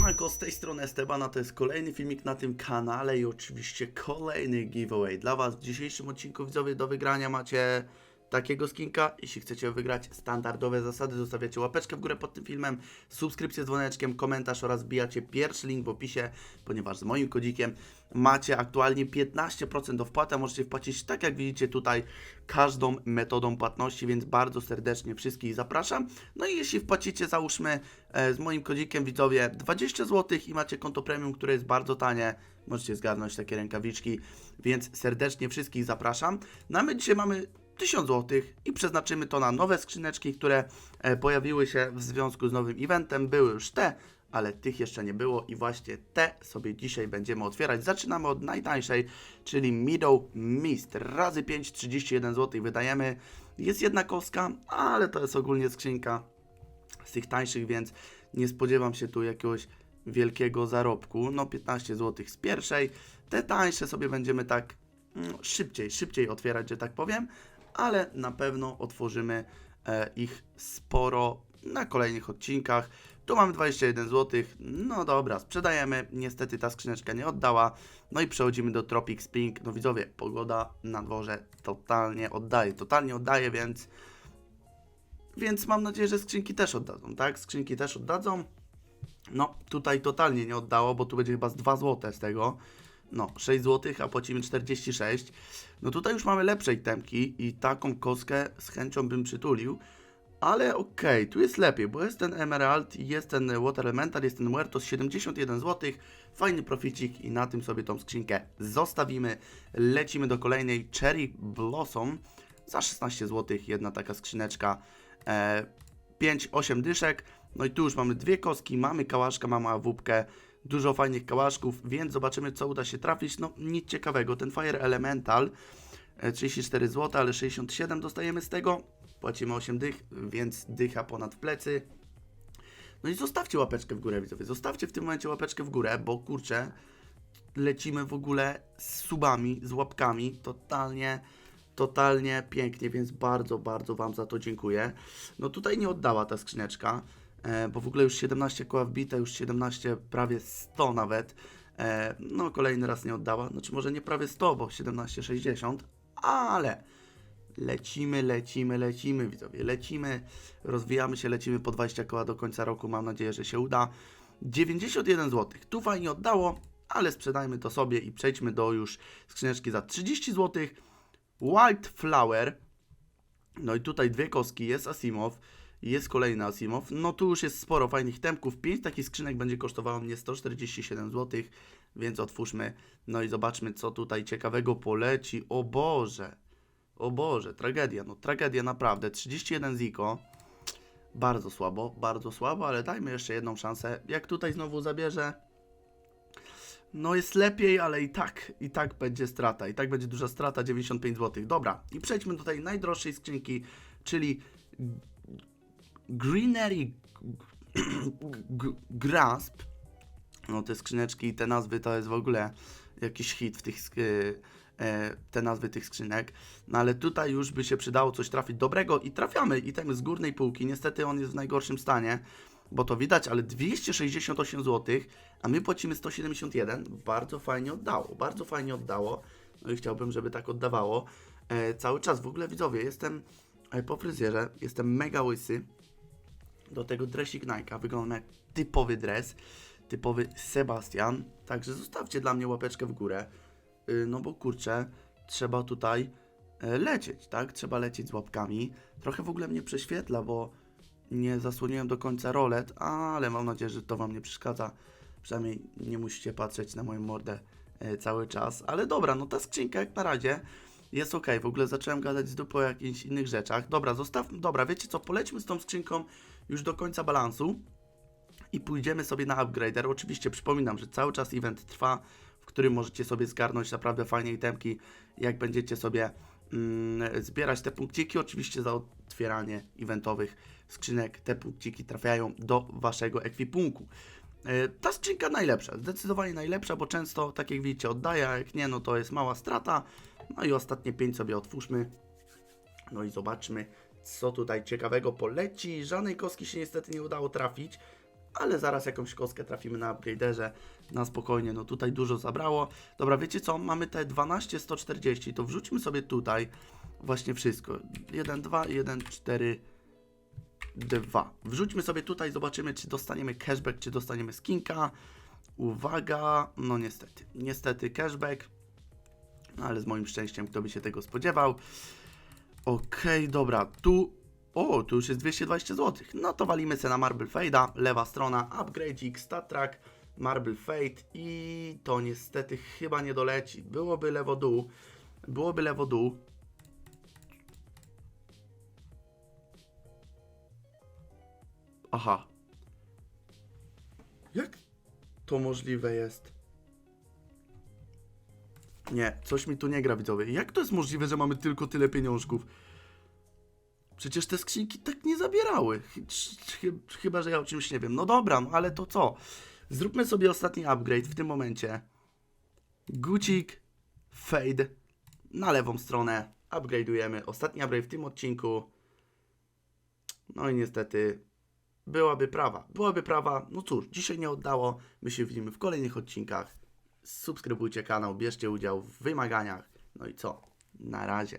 Siemanko, z tej strony Estebana, to jest kolejny filmik na tym kanale i oczywiście kolejny giveaway dla Was. W dzisiejszym odcinku widzowie do wygrania macie takiego skinka. Jeśli chcecie wygrać standardowe zasady, zostawiacie łapeczkę w górę pod tym filmem, subskrypcję z dzwoneczkiem, komentarz oraz wbijacie pierwszy link w opisie, ponieważ z moim kodzikiem macie aktualnie 15% do wpłaty, możecie wpłacić tak jak widzicie tutaj każdą metodą płatności, więc bardzo serdecznie wszystkich zapraszam. No i jeśli wpłacicie załóżmy e, z moim kodzikiem widzowie 20 zł i macie konto premium, które jest bardzo tanie, możecie zgarnąć takie rękawiczki, więc serdecznie wszystkich zapraszam. No a my dzisiaj mamy 1000 zł i przeznaczymy to na nowe skrzyneczki, które e, pojawiły się w związku z nowym eventem. Były już te, ale tych jeszcze nie było i właśnie te sobie dzisiaj będziemy otwierać. Zaczynamy od najtańszej, czyli Middle Mist. Razy 5, 31 zł wydajemy. Jest jedna kostka, ale to jest ogólnie skrzynka z tych tańszych, więc nie spodziewam się tu jakiegoś wielkiego zarobku. No 15 zł z pierwszej. Te tańsze sobie będziemy tak mm, szybciej, szybciej otwierać, że tak powiem, ale na pewno otworzymy e, ich sporo na kolejnych odcinkach. Tu mamy 21 zł. No dobra, sprzedajemy. Niestety ta skrzyneczka nie oddała. No i przechodzimy do Tropic Spring. No widzowie, pogoda na dworze totalnie oddaje, totalnie oddaje, więc więc mam nadzieję, że skrzynki też oddadzą, tak? Skrzynki też oddadzą. No, tutaj totalnie nie oddało, bo tu będzie chyba z 2 zł z tego. No, 6 zł, a płacimy 46. No tutaj już mamy lepsze itemki i taką kostkę z chęcią bym przytulił. Ale okej, tu jest lepiej, bo jest ten Emerald, jest ten Water Elemental, jest ten Muertos 71 zł. Fajny proficik i na tym sobie tą skrzynkę zostawimy. Lecimy do kolejnej Cherry Blossom za 16 zł. Jedna taka skrzyneczka. E, 5-8 dyszek. No i tu już mamy dwie kostki, mamy kałaszka, mamy awupkę. Dużo fajnych kałaszków, więc zobaczymy co uda się trafić. No nic ciekawego, ten Fire Elemental e, 34 zł, ale 67 dostajemy z tego. Płacimy 8 dych, więc dycha ponad plecy. No i zostawcie łapeczkę w górę, widzowie. Zostawcie w tym momencie łapeczkę w górę, bo kurczę, lecimy w ogóle z subami, z łapkami. Totalnie, totalnie pięknie, więc bardzo, bardzo Wam za to dziękuję. No tutaj nie oddała ta skrzyneczka, e, bo w ogóle już 17 koła wbite, już 17, prawie 100 nawet. E, no kolejny raz nie oddała, znaczy może nie prawie 100, bo 17,60, ale lecimy, lecimy, lecimy, widzowie, lecimy, rozwijamy się, lecimy po 20 koła do końca roku, mam nadzieję, że się uda. 91 zł, tu fajnie oddało, ale sprzedajmy to sobie i przejdźmy do już skrzyneczki za 30 zł. White Flower, no i tutaj dwie kostki, jest Asimow, jest kolejny Asimow, no tu już jest sporo fajnych temków, 5 takich skrzynek będzie kosztowało mnie 147 zł, więc otwórzmy, no i zobaczmy co tutaj ciekawego poleci, o Boże, o Boże, tragedia, no tragedia naprawdę, 31 ziko, bardzo słabo, bardzo słabo, ale dajmy jeszcze jedną szansę, jak tutaj znowu zabierze, no jest lepiej, ale i tak, i tak będzie strata, i tak będzie duża strata, 95 zł. Dobra, i przejdźmy do tej najdroższej skrzynki, czyli Greenery Grasp. No te skrzyneczki i te nazwy to jest w ogóle jakiś hit w tych e, te nazwy tych skrzynek. No ale tutaj już by się przydało coś trafić dobrego i trafiamy item z górnej półki. Niestety on jest w najgorszym stanie, bo to widać, ale 268 zł, a my płacimy 171. Bardzo fajnie oddało, bardzo fajnie oddało. No i chciałbym, żeby tak oddawało. E, cały czas w ogóle widzowie, jestem e, po fryzjerze, jestem mega łysy. Do tego dresik Nike'a wygląda jak typowy dres, typowy Sebastian. Także zostawcie dla mnie łapeczkę w górę. Y, No bo kurczę, trzeba tutaj e, lecieć, tak? Trzeba lecieć z łapkami. Trochę w ogóle mnie prześwietla, bo nie zasłoniłem do końca rolet, ale mam nadzieję, że to Wam nie przeszkadza. Przynajmniej nie musicie patrzeć na moją mordę e, cały czas. Ale dobra, no ta skrzynka jak na razie jest ok. W ogóle zacząłem gadać z dupą o jakichś innych rzeczach. Dobra, zostawmy, dobra, wiecie co, polećmy z tą skrzynką już do końca balansu i pójdziemy sobie na upgrader. Oczywiście przypominam, że cały czas event trwa, w którym możecie sobie zgarnąć naprawdę fajne itemki, jak będziecie sobie mm, zbierać te punkciki. Oczywiście za otwieranie eventowych skrzynek te punkciki trafiają do waszego ekwipunku. E, Ta skrzynka najlepsza, zdecydowanie najlepsza, bo często, tak jak widzicie, oddaje, a jak nie, no to jest mała strata. No i ostatnie 5 sobie otwórzmy. No i zobaczmy, co tutaj ciekawego poleci. Żadnej kostki się niestety nie udało trafić, ale zaraz jakąś kostkę trafimy na upgraderze, na spokojnie, no tutaj dużo zabrało. Dobra, wiecie co, mamy te 12 140, to wrzućmy sobie tutaj właśnie wszystko. 1, 2, 1, 4, 2. Wrzućmy sobie tutaj, zobaczymy czy dostaniemy cashback, czy dostaniemy skinka. Uwaga, no niestety, niestety cashback, ale z moim szczęściem kto by się tego spodziewał. Okej, dobra, tu. O, tu już jest 220 zł. No to walimy se na Marble Fade'a. Lewa strona, upgrade'ik, stat track, Marble Fade i to niestety chyba nie doleci. Byłoby lewo dół. Byłoby lewo dół. Aha. Jak to możliwe jest? Nie, coś mi tu nie gra, widzowie. Jak to jest możliwe, że mamy tylko tyle pieniążków? Przecież te skrzynki tak nie zabierały. Chy- chy- Chyba, że ja o czymś nie wiem. No dobra, no ale to co? Zróbmy sobie ostatni upgrade w tym momencie. Gucik, fade na lewą stronę. Upgrade'ujemy. Ostatni upgrade w tym odcinku. No i niestety byłaby prawa. Byłaby prawa. No cóż, dzisiaj nie oddało. My się widzimy w kolejnych odcinkach. Subskrybujcie kanał, bierzcie udział w wymaganiach. No i co? Na razie.